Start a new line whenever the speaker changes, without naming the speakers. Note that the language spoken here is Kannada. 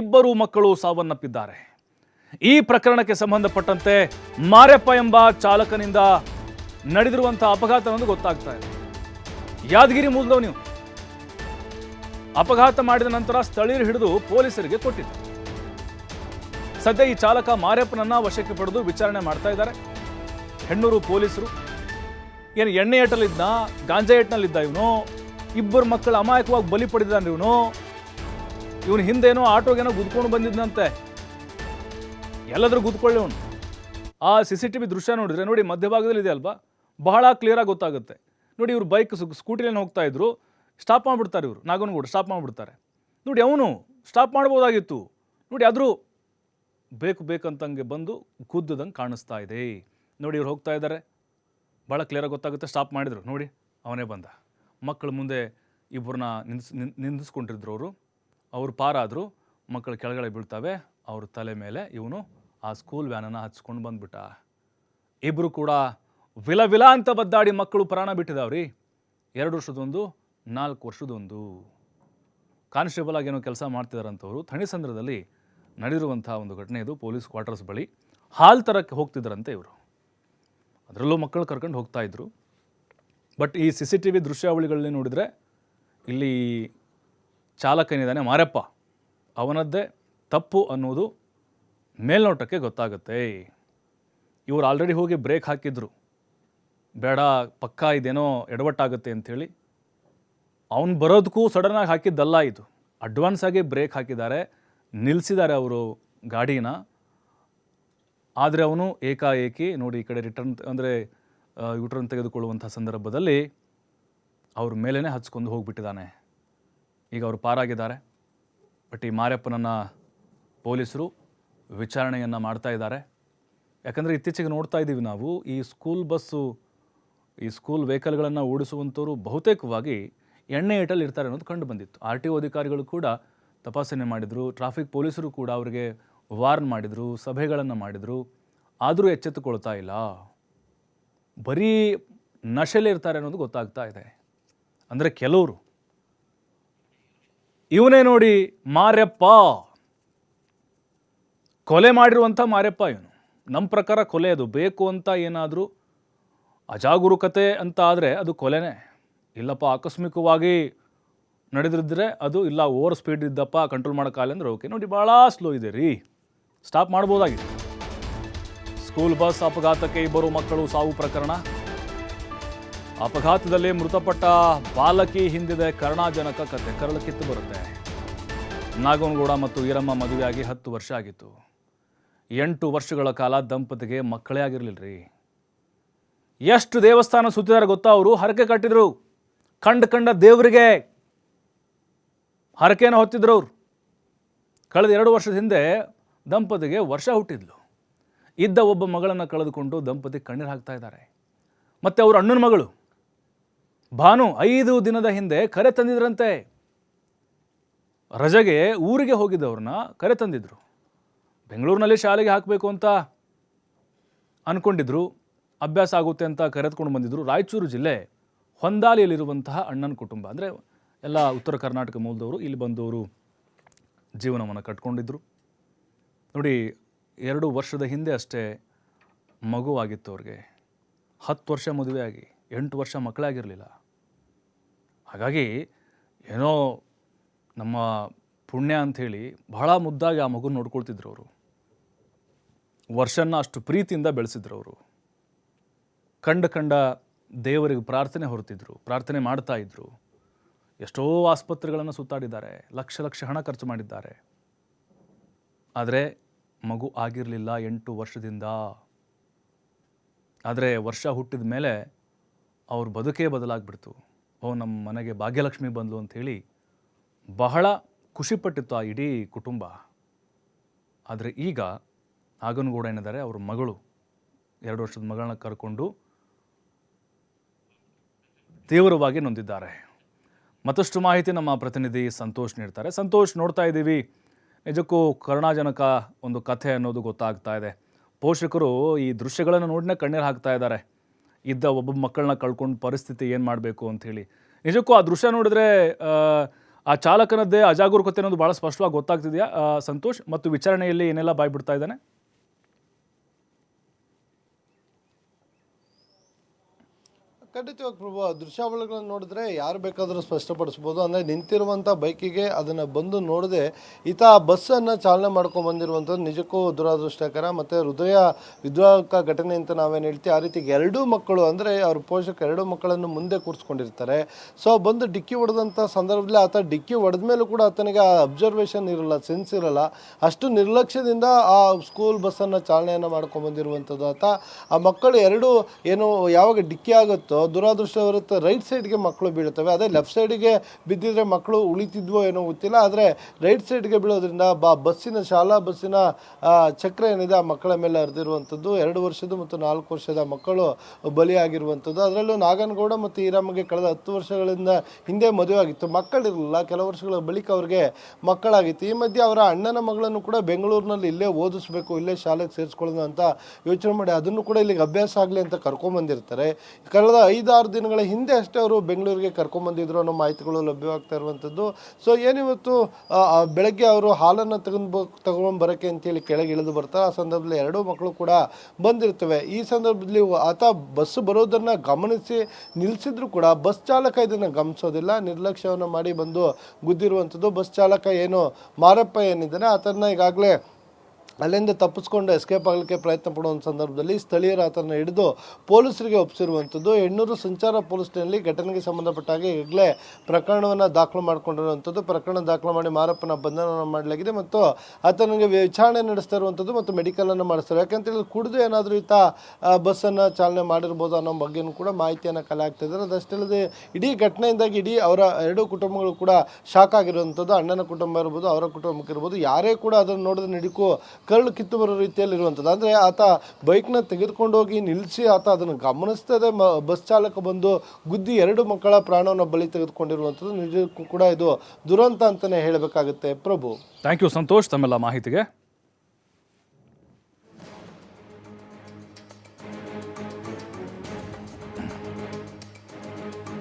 ಇಬ್ಬರು ಮಕ್ಕಳು ಸಾವನ್ನಪ್ಪಿದ್ದಾರೆ. ಈ ಪ್ರಕರಣಕ್ಕೆ ಸಂಬಂಧಪಟ್ಟಂತೆ ಮಾರ್ಯಪ್ಪ ಎಂಬ ಚಾಲಕನಿಂದ ನಡೆದಿರುವಂತಹ ಅಪಘಾತ ಅನ್ನೋದು ಗೊತ್ತಾಗ್ತಾ ಇದೆ. ಯಾದಗಿರಿ ಮೂಲದವ್ ನೀವು. ಅಪಘಾತ ಮಾಡಿದ ನಂತರ ಸ್ಥಳೀಯರು ಹಿಡಿದು ಪೊಲೀಸರಿಗೆ ಕೊಟ್ಟಿದ್ದಾರೆ. ಸದ್ಯ ಈ ಚಾಲಕ ಮಾರ್ಯಪ್ಪನನ್ನ ವಶಕ್ಕೆ ಪಡೆದು ವಿಚಾರಣೆ ಮಾಡ್ತಾ ಇದ್ದಾರೆ. ಹೆಣ್ಣೂರು ಪೊಲೀಸರು. ಏನು ಎಣ್ಣೆ ಏಟಲ್ಲಿದ್ದ ಗಾಂಜಾ ಏಟ್ನಲ್ಲಿದ್ದ ಇವನು. ಇಬ್ಬರು ಮಕ್ಕಳು ಅಮಾಯಕವಾಗಿ ಬಲಿ ಪಡೆದಿದ್ದಾನೆ ಇವನು. ಇವನು ಹಿಂದೇನೋ ಆಟೋಗೇನೋ ಗುದ್ಕೊಂಡು ಬಂದಿದ್ದಂತೆ ಎಲ್ಲಾದರೂ ಗುದ್ಕೊಳ್ಳಿ ಅವನು. ಆ ಸಿ ಸಿ ಟಿ ವಿ ದೃಶ್ಯ ನೋಡಿದ್ರೆ ನೋಡಿ ಮಧ್ಯಭಾಗದಲ್ಲಿ ಇದೆ ಅಲ್ವಾ? ಬಹಳ ಕ್ಲಿಯರಾಗಿ ಗೊತ್ತಾಗುತ್ತೆ. ನೋಡಿ ಇವ್ರು ಬೈಕ್ ಸ್ಕೂಟಿಲೇನು ಹೋಗ್ತಾ ಇದ್ರು. ಸ್ಟಾಪ್ ಮಾಡಿಬಿಡ್ತಾರೆ ಇವರು. ನಾಗನಗೌಡ ಸ್ಟಾಪ್ ಮಾಡಿಬಿಡ್ತಾರೆ. ನೋಡಿ ಅವನು ಸ್ಟಾಪ್ ಮಾಡ್ಬೋದಾಗಿತ್ತು. ನೋಡಿ ಆದರೂ ಬೇಕು ಬೇಕಂತಂಗೆ ಬಂದು ಗುದ್ದದಂಗೆ ಕಾಣಿಸ್ತಾ ಇದೆ. ನೋಡಿ ಇವ್ರು ಹೋಗ್ತಾ ಇದ್ದಾರೆ ಭಾಳ ಕ್ಲಿಯರಾಗಿ ಗೊತ್ತಾಗುತ್ತೆ. ಸ್ಟಾಪ್ ಮಾಡಿದರು. ನೋಡಿ ಅವನೇ ಬಂದ. ಮಕ್ಕಳ ಮುಂದೆ ಇಬ್ಬರನ್ನ ನಿಂದಿಸ್ ನಿಂದಿಸ್ಕೊಂಡಿದ್ರು ಅವರು. ಅವ್ರು ಪಾರಾದರೂ ಮಕ್ಕಳು ಕೆಳಗಡೆ ಬೀಳ್ತವೆ, ಅವ್ರ ತಲೆ ಮೇಲೆ ಇವನು ಆ ಸ್ಕೂಲ್ ವ್ಯಾನನ್ನು ಹಚ್ಕೊಂಡು ಬಂದ್ಬಿಟ್ಟ. ಇಬ್ಬರು ಕೂಡ ವಿಲ ವಿಲ ಅಂತ ಬದ್ದಾಡಿ ಮಕ್ಕಳು ಪ್ರಾಣ ಬಿಟ್ಟಿದಾವ್ರಿ. ಎರಡು ವರ್ಷದೊಂದು, ನಾಲ್ಕು ವರ್ಷದೊಂದು. ಕಾನ್ಸ್ಟೇಬಲ್ ಆಗಿ ಏನೋ ಕೆಲಸ ಮಾಡ್ತಿದಾರಂಥವ್ರು ಥಣಿಸಂದ್ರದಲ್ಲಿ ನಡೆದಿರುವಂಥ ಒಂದು ಘಟನೆ ಇದು ಪೊಲೀಸ್ ಕ್ವಾರ್ಟರ್ಸ್ ಬಳಿ. ಹಾಲ್ ತರಕ್ಕೆ ಹೋಗ್ತಿದ್ದಾರಂತೆ ಇವರು. ಅದರಲ್ಲೂ ಮಕ್ಕಳು ಕರ್ಕೊಂಡು ಹೋಗ್ತಾ ಇದ್ರು. ಬಟ್ ಈ ಸಿ ಸಿ ಟಿ ವಿ ದೃಶ್ಯಾವಳಿಗಳಲ್ಲಿ ನೋಡಿದರೆ ಇಲ್ಲಿ ಚಾಲಕ ಏನಿದ್ದಾನೆ ಮಾರಪ್ಪ. ಅವನದ್ದೇ ತಪ್ಪು ಅನ್ನೋದು ಮೇಲ್ನೋಟಕ್ಕೆ ಗೊತ್ತಾಗುತ್ತೆ. ಇವರು ಆಲ್ರೆಡಿ ಹೋಗಿ ಬ್ರೇಕ್ ಹಾಕಿದ್ರು. ಬೇಡ, ಪಕ್ಕಾ ಇದೇನೋ ಎಡವಟ್ಟಾಗುತ್ತೆ ಅಂಥೇಳಿ. ಅವನು ಬರೋದಕ್ಕೂ ಸಡನ್ನಾಗಿ ಹಾಕಿದ್ದಲ್ಲ ಇದು. ಅಡ್ವಾನ್ಸ್ ಆಗಿ ಬ್ರೇಕ್ ಹಾಕಿದ್ದಾರೆ. ನಿಲ್ಲಿಸಿದ್ದಾರೆ ಅವರು ಗಾಡಿನ. ಆದರೆ ಅವನು ಏಕಾಏಕಿ ನೋಡಿ ಈ ಕಡೆ ರಿಟರ್ನ್ ಅಂದರೆ ಯೂಟರ್ನ್ ತೆಗೆದುಕೊಳ್ಳುವಂಥ ಸಂದರ್ಭದಲ್ಲಿ ಅವ್ರ ಮೇಲೇ ಹಚ್ಕೊಂಡು ಹೋಗಿಬಿಟ್ಟಿದ್ದಾನೆ. ಈಗ ಅವರು ಪಾರಾಗಿದ್ದಾರೆ. ಬಟ್ ಈ ಮಾರ್ಯಪ್ಪನನ್ನು ಪೊಲೀಸರು ವಿಚಾರಣೆಯನ್ನು ಮಾಡ್ತಾ ಇದ್ದಾರೆ. ಯಾಕಂದರೆ ಇತ್ತೀಚೆಗೆ ನೋಡ್ತಾ ಇದ್ದೀವಿ ನಾವು, ಈ ಸ್ಕೂಲ್ ಬಸ್ಸು, ಈ ಸ್ಕೂಲ್ ವೆಹಿಕಲ್ಗಳನ್ನು ಓಡಿಸುವಂಥವರು ಬಹುತೇಕವಾಗಿ ಎಣ್ಣೆ ಏಟಲ್ಲಿ ಇರ್ತಾರೆ ಅನ್ನೋದು ಕಂಡು ಬಂದಿತ್ತು. ಆರ್ ಟಿ ಒ ಅಧಿಕಾರಿಗಳು ಕೂಡ ತಪಾಸಣೆ ಮಾಡಿದರು, ಟ್ರಾಫಿಕ್ ಪೊಲೀಸರು ಕೂಡ ಅವರಿಗೆ ವಾರ್ನ್ ಮಾಡಿದರು, ಸಭೆಗಳನ್ನು ಮಾಡಿದರು. ಆದರೂ ಎಚ್ಚೆತ್ತುಕೊಳ್ತಾ ಇಲ್ಲ. ಬರೀ ನಶೆಲೆ ಇರ್ತಾರೆ ಅನ್ನೋದು ಗೊತ್ತಾಗ್ತಾ ಇದೆ. ಅಂದರೆ ಕೆಲವರು ಇವನೇ ನೋಡಿ ಮಾರ್ಯಪ್ಪ ಕೊಲೆ ಮಾಡಿರುವಂಥ ಮಾರ್ಯಪ್ಪ ಇವನು. ನಮ್ಮ ಪ್ರಕಾರ ಕೊಲೆ ಅದು. ಬೇಕು ಅಂತ ಏನಾದರೂ ಅಜಾಗರೂಕತೆ ಅಂತ ಆದರೆ ಅದು ಕೊಲೆನೇ. ಇಲ್ಲಪ್ಪ, ಆಕಸ್ಮಿಕವಾಗಿ ನಡೆದಿದ್ದರೆ ಅದು ಇಲ್ಲ ಓವರ್ ಸ್ಪೀಡ್ ಇದ್ದಪ್ಪ ಕಂಟ್ರೋಲ್ ಮಾಡೋಕ್ಕಾಗಲ್ಲ ಅಂದರೆ ಓಕೆ ನೋಡಿ, ಭಾಳ ಸ್ಲೋ ಇದೆ ರೀ. ಸ್ಟಾಪ್ ಮಾಡ್ಬೋದಾಗಿತ್ತು. ಸ್ಕೂಲ್ ಬಸ್ ಅಪಘಾತಕ್ಕೆ ಇಬ್ಬರು ಮಕ್ಕಳು ಸಾವು ಪ್ರಕರಣ. ಅಪಘಾತದಲ್ಲಿ ಮೃತಪಟ್ಟ ಬಾಲಕಿ ಹಿಂದಿದೆ. ಕರ್ಣಾಜನಕ ಕತೆ. ಕರಳು ಕಿತ್ತು ಬರುತ್ತೆ. ನಾಗನಗೌಡ ಮತ್ತು ಈರಮ್ಮ ಮದುವೆಯಾಗಿ ಹತ್ತು ವರ್ಷ ಆಗಿತ್ತು. ಎಂಟು ವರ್ಷಗಳ ಕಾಲ ದಂಪತಿಗೆ ಮಕ್ಕಳೇ ಆಗಿರಲಿಲ್ಲರಿ ಎಷ್ಟು ದೇವಸ್ಥಾನ ಸುತ್ತಿದ್ದಾರೆ ಗೊತ್ತಾ ಅವರು? ಹರಕೆ ಕಟ್ಟಿದ್ರು. ಕಂಡ ಕಂಡ ದೇವರಿಗೆ ಹರಕೆನ ಹೊತ್ತಿದ್ರು ಅವರು. ಕಳೆದ ಎರಡು ವರ್ಷದ ಹಿಂದೆ ದಂಪತಿಗೆ ವರ್ಷ ಹುಟ್ಟಿದ್ಲು. ಇದ್ದ ಒಬ್ಬ ಮಗಳನ್ನು ಕಳೆದುಕೊಂಡು ದಂಪತಿ ಕಣ್ಣೀರು ಹಾಕ್ತಾ ಇದ್ದಾರೆ. ಮತ್ತು ಅವರು ಅಣ್ಣನ ಮಗಳು. ಭಾನು ಐದು ದಿನದ ಹಿಂದೆ ಕರೆ ತಂದಿದ್ರಂತೆ. ರಜೆಗೆ ಊರಿಗೆ ಹೋಗಿದ್ದವ್ರನ್ನ ಕರೆ ತಂದಿದ್ರು. ಬೆಂಗಳೂರಿನಲ್ಲಿ ಶಾಲೆಗೆ ಹಾಕಬೇಕು ಅಂತ ಅಂದ್ಕೊಂಡಿದ್ರು ಅಭ್ಯಾಸ ಆಗುತ್ತೆ ಅಂತ ಕರೆದುಕೊಂಡು ಬಂದಿದ್ರು. ರಾಯಚೂರು ಜಿಲ್ಲೆ ಹೊಂದಾಲಿಯಲ್ಲಿರುವಂತಹ ಅಣ್ಣನ ಕುಟುಂಬ. ಅಂದರೆ ಎಲ್ಲ ಉತ್ತರ ಕರ್ನಾಟಕ ಮೂಲದವರು ಇಲ್ಲಿ ಬಂದವರು ಜೀವನವನ್ನು ಕಟ್ಕೊಂಡಿದ್ರು. ನೋಡಿ, ಎರಡು ವರ್ಷದ ಹಿಂದೆ ಅಷ್ಟೇ ಮಗುವಾಗಿತ್ತು ಅವ್ರಿಗೆ. ಹತ್ತು ವರ್ಷ ಮದುವೆಯಾಗಿ. ಎಂಟು ವರ್ಷ ಮಕ್ಕಳಾಗಿರಲಿಲ್ಲ. ಹಾಗಾಗಿ ಏನೋ ನಮ್ಮ ಪುಣ್ಯ ಅಂಥೇಳಿ ಬಹಳ ಮುದ್ದಾಗಿ ಆ ಮಗು ನೋಡ್ಕೊಳ್ತಿದ್ರು ಅವರು. ವರ್ಷನ ಅಷ್ಟು ಪ್ರೀತಿಯಿಂದ ಬೆಳೆಸಿದ್ರು ಅವರು. ಕಂಡ ಕಂಡ ದೇವರಿಗೆ ಪ್ರಾರ್ಥನೆ ಹೊರತಿದ್ರು, ಪ್ರಾರ್ಥನೆ ಮಾಡ್ತಾ ಇದ್ರು. ಎಷ್ಟೋ ಆಸ್ಪತ್ರೆಗಳನ್ನು ಸುತ್ತಾಡಿದ್ದಾರೆ, ಲಕ್ಷ ಲಕ್ಷ ಹಣ ಖರ್ಚು ಮಾಡಿದ್ದಾರೆ. ಆದರೆ ಮಗು ಆಗಿರಲಿಲ್ಲ ಎಂಟು ವರ್ಷದಿಂದ. ಆದರೆ ವರ್ಷ ಹುಟ್ಟಿದ ಮೇಲೆ ಅವ್ರ ಬದುಕೇ ಬದಲಾಗ್ಬಿಡ್ತು. ಓ ನಮ್ಮ ಮನೆಗೆ ಭಾಗ್ಯಲಕ್ಷ್ಮಿ ಬಂದ್ಲು ಅಂಥೇಳಿ ಬಹಳ ಖುಷಿಪಟ್ಟಿತ್ತು ಆ ಇಡೀ ಕುಟುಂಬ. ಆದರೆ ಈಗ ಆಗನಗೌಡ ಏನಿದ್ದಾರೆ, ಅವ್ರ ಮಗಳು, ಎರಡು ವರ್ಷದ ಮಗಳನ್ನ ಕರ್ಕೊಂಡು ತೀವ್ರವಾಗಿ ನೊಂದಿದ್ದಾರೆ. ಮತ್ತಷ್ಟು ಮಾಹಿತಿ ನಮ್ಮ ಪ್ರತಿನಿಧಿ ಸಂತೋಷ್ ನೀಡ್ತಾರೆ. ಸಂತೋಷ್, ನೋಡ್ತಾ ಇದ್ದೀವಿ. ನಿಜಕ್ಕೂ ಕರುಣಾಜನಕ ಒಂದು ಕಥೆ ಅನ್ನೋದು ಗೊತ್ತಾಗ್ತಾ ಇದೆ. ಪೋಷಕರು ಈ ದೃಶ್ಯಗಳನ್ನು ನೋಡಿನೇ ಕಣ್ಣೀರು ಹಾಕ್ತಾ ಇದ್ದಾರೆ. ಇದ್ದ ಒಬ್ಬ ಮಕ್ಕಳನ್ನ ಕಳ್ಕೊಂಡು ಪರಿಸ್ಥಿತಿ ಏನು ಮಾಡಬೇಕು ಅಂಥೇಳಿ ನಿಜಕ್ಕೂ ಆ ದೃಶ್ಯ ನೋಡಿದ್ರೆ ಆ, ಚಾಲಕನದ್ದೇ ಅಜಾಗರೂಕತೆ ಅನ್ನೋದು ಭಾಳ ಸ್ಪಷ್ಟವಾಗಿ ಗೊತ್ತಾಗ್ತಿದೆಯಾ? ಸಂತೋಷ್ ಮತ್ತು ವಿಚಾರಣೆಯಲ್ಲಿ ಏನೆಲ್ಲ ಬಾಯ್ಬಿಡ್ತಾ ಇದ್ದಾನೆ?
ಖಂಡಿತವಾಗಿ ಪ್ರಭು, ಆ ದೃಶ್ಯಾವಳಿಗಳನ್ನು ನೋಡಿದ್ರೆ ಯಾರು ಬೇಕಾದರೂ ಸ್ಪಷ್ಟಪಡಿಸ್ಬೋದು. ಅಂದರೆ ನಿಂತಿರುವಂಥ ಬೈಕಿಗೆ ಅದನ್ನು ಬಂದು ನೋಡದೆ ಈತ ಬಸ್ಸನ್ನು ಚಾಲನೆ ಮಾಡ್ಕೊಂಡು ಬಂದಿರುವಂಥದ್ದು ನಿಜಕ್ಕೂ ದುರಾದೃಷ್ಟಕರ. ಮತ್ತು ಹೃದಯ ವಿದ್ವಾಹಕ ಘಟನೆ ಅಂತ ನಾವೇನು ಹೇಳ್ತೀವಿ, ಆ ರೀತಿ ಎರಡೂ ಮಕ್ಕಳು, ಅಂದರೆ ಅವ್ರ ಪೋಷಕ ಎರಡೂ ಮಕ್ಕಳನ್ನು ಮುಂದೆ ಕೂರಿಸ್ಕೊಂಡಿರ್ತಾರೆ. ಸೊ, ಬಂದು ಡಿಕ್ಕಿ ಹೊಡೆದಂಥ ಸಂದರ್ಭದಲ್ಲಿ ಆತ ಡಿಕ್ಕಿ ಹೊಡೆದ ಮೇಲೂ ಕೂಡ ಆತನಿಗೆ ಆ ಅಬ್ಸರ್ವೇಷನ್ ಇರಲ್ಲ ಸೆನ್ಸ್ ಇರಲ್ಲ. ಅಷ್ಟು ನಿರ್ಲಕ್ಷ್ಯದಿಂದ ಆ ಸ್ಕೂಲ್ ಬಸ್ಸನ್ನು ಚಾಲನೆಯನ್ನು ಮಾಡ್ಕೊಂಡು ಬಂದಿರುವಂಥದ್ದು ಆತ. ಆ ಮಕ್ಕಳು ಎರಡು ಏನು ಯಾವಾಗ ಡಿಕ್ಕಿ ಆಗುತ್ತೋ ದುರಾದೃಷ್ಟವರುತ್ತೆ. ರೈಟ್ ಸೈಡ್ಗೆ ಮಕ್ಕಳು ಬೀಳುತ್ತವೆ. ಅದೇ ಲೆಫ್ಟ್ ಸೈಡಿಗೆ ಬಿದ್ದಿದ್ರೆ ಮಕ್ಕಳು ಉಳಿತಿದ್ವೋ ಏನೋ ಗೊತ್ತಿಲ್ಲ. ಆದರೆ ರೈಟ್ ಸೈಡ್ಗೆ ಬೀಳೋದ್ರಿಂದ ಬಾ, ಬಸ್ಸಿನ ಶಾಲಾ ಬಸ್ಸಿನ ಚಕ್ರ ಏನಿದೆ, ಆ ಮಕ್ಕಳ ಮೇಲೆ ಹರಿದಿರುವಂಥದ್ದು. ಎರಡು ವರ್ಷದ ಮತ್ತು ನಾಲ್ಕು ವರ್ಷದ ಮಕ್ಕಳು ಬಲಿಯಾಗಿರುವಂಥದ್ದು. ಅದರಲ್ಲೂ ನಾಗನಗೌಡ ಮತ್ತು ಈರಾಮಗೆ ಕಳೆದ ಹತ್ತು ವರ್ಷಗಳಿಂದ ಹಿಂದೆ ಮದುವೆ ಆಗಿತ್ತು. ಮಕ್ಕಳಿರಲಿಲ್ಲ. ಕೆಲವು ವರ್ಷಗಳ ಬಳಿಕ ಅವ್ರಿಗೆ ಮಕ್ಕಳಾಗಿತ್ತು. ಈ ಮಧ್ಯೆ ಅವರ ಅಣ್ಣನ ಮಗಳನ್ನು ಕೂಡ ಬೆಂಗಳೂರಿನಲ್ಲಿ ಇಲ್ಲೇ ಓದಿಸ್ಬೇಕು, ಇಲ್ಲೇ ಶಾಲೆಗೆ ಸೇರಿಸ್ಕೊಳ್ಳೋದು ಅಂತ ಯೋಚನೆ ಮಾಡಿ. ಅದನ್ನು ಕೂಡ ಇಲ್ಲಿಗೆ ಅಭ್ಯಾಸ ಆಗಲಿ ಅಂತ ಕರ್ಕೊಂಬಂದಿರ್ತಾರೆ. ಕಳೆದ ಐದಾರು ದಿನಗಳ ಹಿಂದೆ ಅಷ್ಟೇ ಅವರು ಬೆಂಗಳೂರಿಗೆ ಕರ್ಕೊಂಬಂದಿದ್ರು ಅನ್ನೋ ಮಾಹಿತಿಗಳು ಲಭ್ಯವಾಗ್ತಾ ಇರುವಂಥದ್ದು. ಸೊ ಏನಿವತ್ತು ಬೆಳಗ್ಗೆ ಅವರು ಹಾಲನ್ನು ತಗೊಂಡು ತಗೊಂಡು ಬರೋಕ್ಕೆ ಅಂತೇಳಿ ಕೆಳಗೆ ಇಳಿದು ಬರ್ತಾರೆ. ಆ ಸಂದರ್ಭದಲ್ಲಿ ಎರಡೂ ಮಕ್ಕಳು ಕೂಡ ಬಂದಿರ್ತವೆ ಈ ಸಂದರ್ಭದಲ್ಲಿ ಆತ ಬಸ್ ಬರೋದನ್ನು ಗಮನಿಸಿ ನಿಲ್ಲಿಸಿದ್ರು ಕೂಡ ಬಸ್ ಚಾಲಕ ಇದನ್ನು ಗಮನಿಸೋದಿಲ್ಲ. ನಿರ್ಲಕ್ಷ್ಯವನ್ನು ಮಾಡಿ ಬಂದು ಗುದ್ದಿರುವಂಥದ್ದು. ಬಸ್ ಚಾಲಕ ಏನು ಮಾರಪ್ಪ ಏನಿದ್ದಾನೆ ಆತನ ಈಗಾಗಲೇ ಅಲ್ಲಿಂದ ತಪ್ಪಿಸ್ಕೊಂಡು ಎಸ್ಕೇಪ್ ಆಗಲಿಕ್ಕೆ ಪ್ರಯತ್ನ ಪಡುವಂಥ ಸಂದರ್ಭದಲ್ಲಿ ಸ್ಥಳೀಯರ ಆತನ ಹಿಡಿದು ಪೊಲೀಸರಿಗೆ ಒಪ್ಪಿಸಿರುವಂಥದ್ದು ಹೆಣ್ಣೂರು ಸಂಚಾರ ಪೊಲೀಸ್ ಠಾಣೆಯಲ್ಲಿ ಘಟನೆಗೆ ಸಂಬಂಧಪಟ್ಟ ಹಾಗೆ ಈಗಲೇ ಪ್ರಕರಣವನ್ನು ದಾಖಲು ಮಾಡಿಕೊಂಡಿರುವಂಥದ್ದು ಪ್ರಕರಣ ದಾಖಲು ಮಾಡಿ ಮಾರಪ್ಪನ ಬಂಧನ ಮಾಡಲಾಗಿದೆ ಮತ್ತು ಆತನಿಗೆ ವಿಚಾರಣೆ ನಡೆಸ್ತಾ ಇರುವಂಥದ್ದು ಮತ್ತು ಮೆಡಿಕಲನ್ನು ಮಾಡಿಸ್ತಾರೆ ಯಾಕಂತೇಳಿ ಕುಡಿದು ಏನಾದರೂ ಈತ ಬಸ್ಸನ್ನು ಚಾಲನೆ ಮಾಡಿರ್ಬೋದು ಅನ್ನೋ ಬಗ್ಗೆನೂ ಕೂಡ ಮಾಹಿತಿಯನ್ನು ಕಲೆ ಆಗ್ತಾ ಇದ್ದಾರೆ ಅದಷ್ಟಲ್ಲದೆ ಇಡೀ ಘಟನೆಯಿಂದಾಗಿ ಇಡೀ ಅವರ ಎರಡೂ ಕುಟುಂಬಗಳು ಕೂಡ ಶಾಕ್ ಆಗಿರುವಂಥದ್ದು ಅಣ್ಣನ ಕುಟುಂಬ ಇರ್ಬೋದು, ಅವರ ಕುಟುಂಬಕ್ಕೆ ಇರ್ಬೋದು, ಯಾರೇ ಕೂಡ ಅದನ್ನು ನೋಡಿದ್ರೆ ನಿಡಕ್ಕೂ ಕರಳು ಕಿತ್ತು ಬರೋ ರೀತಿಯಲ್ಲಿ ಇರುವಂಥದ್ದು ಅಂದರೆ ಆತ ಬೈಕ್ನ ತೆಗೆದುಕೊಂಡೋಗಿ ನಿಲ್ಲಿಸಿ ಆತ ಅದನ್ನು ಗಮನಿಸ್ತದೆ. ಮ, ಬಸ್ ಚಾಲಕ ಬಂದು ಗುದ್ದಿ ಎರಡು ಮಕ್ಕಳ ಪ್ರಾಣವನ್ನು ಬಲಿ ತೆಗೆದುಕೊಂಡಿರುವಂಥದ್ದು. ನಿಜಕ್ಕೂ ಕೂಡ ಇದು ದುರಂತ ಅಂತಲೇ ಹೇಳಬೇಕಾಗುತ್ತೆ. ಪ್ರಭು.
ಥ್ಯಾಂಕ್ ಯು ಸಂತೋಷ್ ತಮ್ಮೆಲ್ಲ ಮಾಹಿತಿಗೆ.